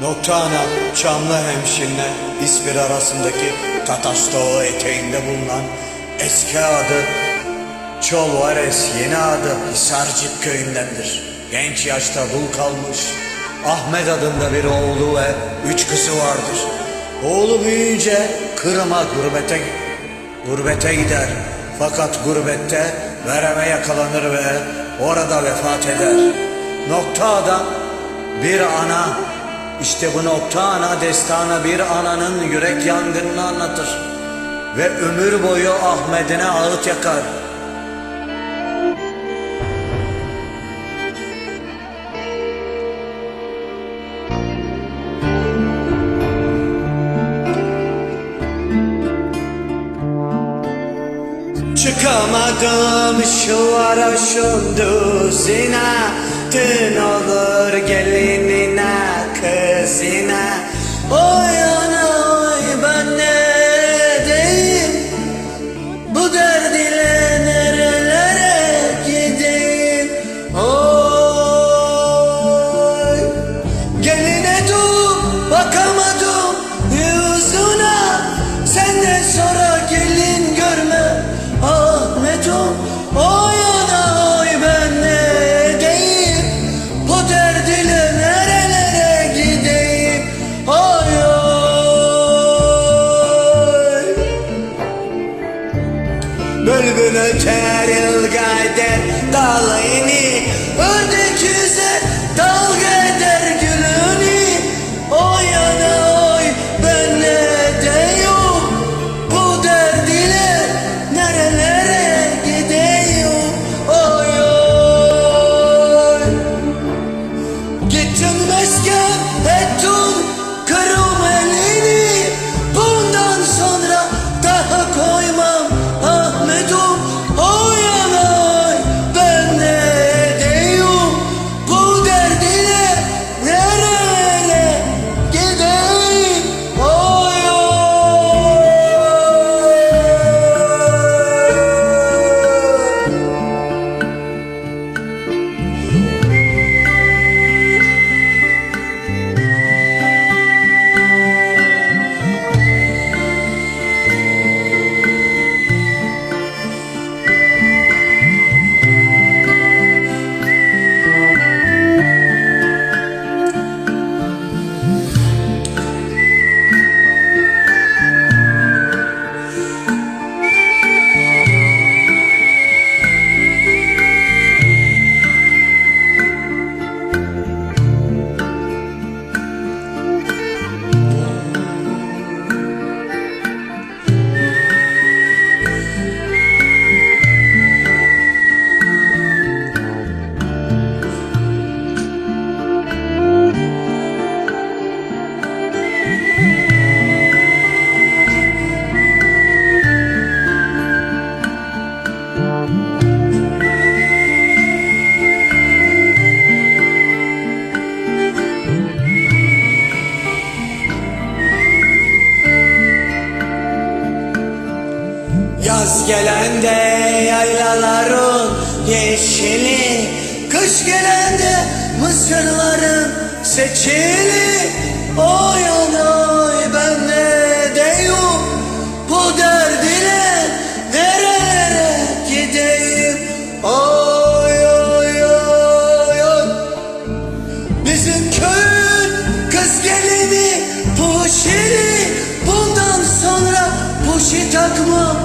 Nokta ana Çamlı hemşinle İspir arasındaki Tatas eteğinde bulunan eski adı Çolvares yeni adı Hisarcık köyündendir. Genç yaşta dul kalmış. Ahmet adında bir oğlu ve üç kızı vardır. Oğlu büyüyünce Kırım'a gurbete, gurbete gider. Fakat gurbette vereme yakalanır ve orada vefat eder. Nokta adam bir ana işte bu nokta ana destanı bir ananın yürek yangınını anlatır. Ve ömür boyu Ahmet'ine ağıt yakar. Çıkamadım şu ara şundu zina Dün bakamadım yüzüne Senden sonra gelin görme. Ahmet'im Oy ana oy ben ne diyeyim Bu derd ile nerelere gideyim? Oy oy. Bülbül öter ılgar der dalını Ördek yüzer dalga eder Yaz gelende yaylaların yeşili Kış gelende mısırların seçili. Oy oy ben ne deyim Bu derd ile nerelere gideyim? Oy oy oy oy. Bizim köyün kız gelini Puşili Bundan sonra puşi takmam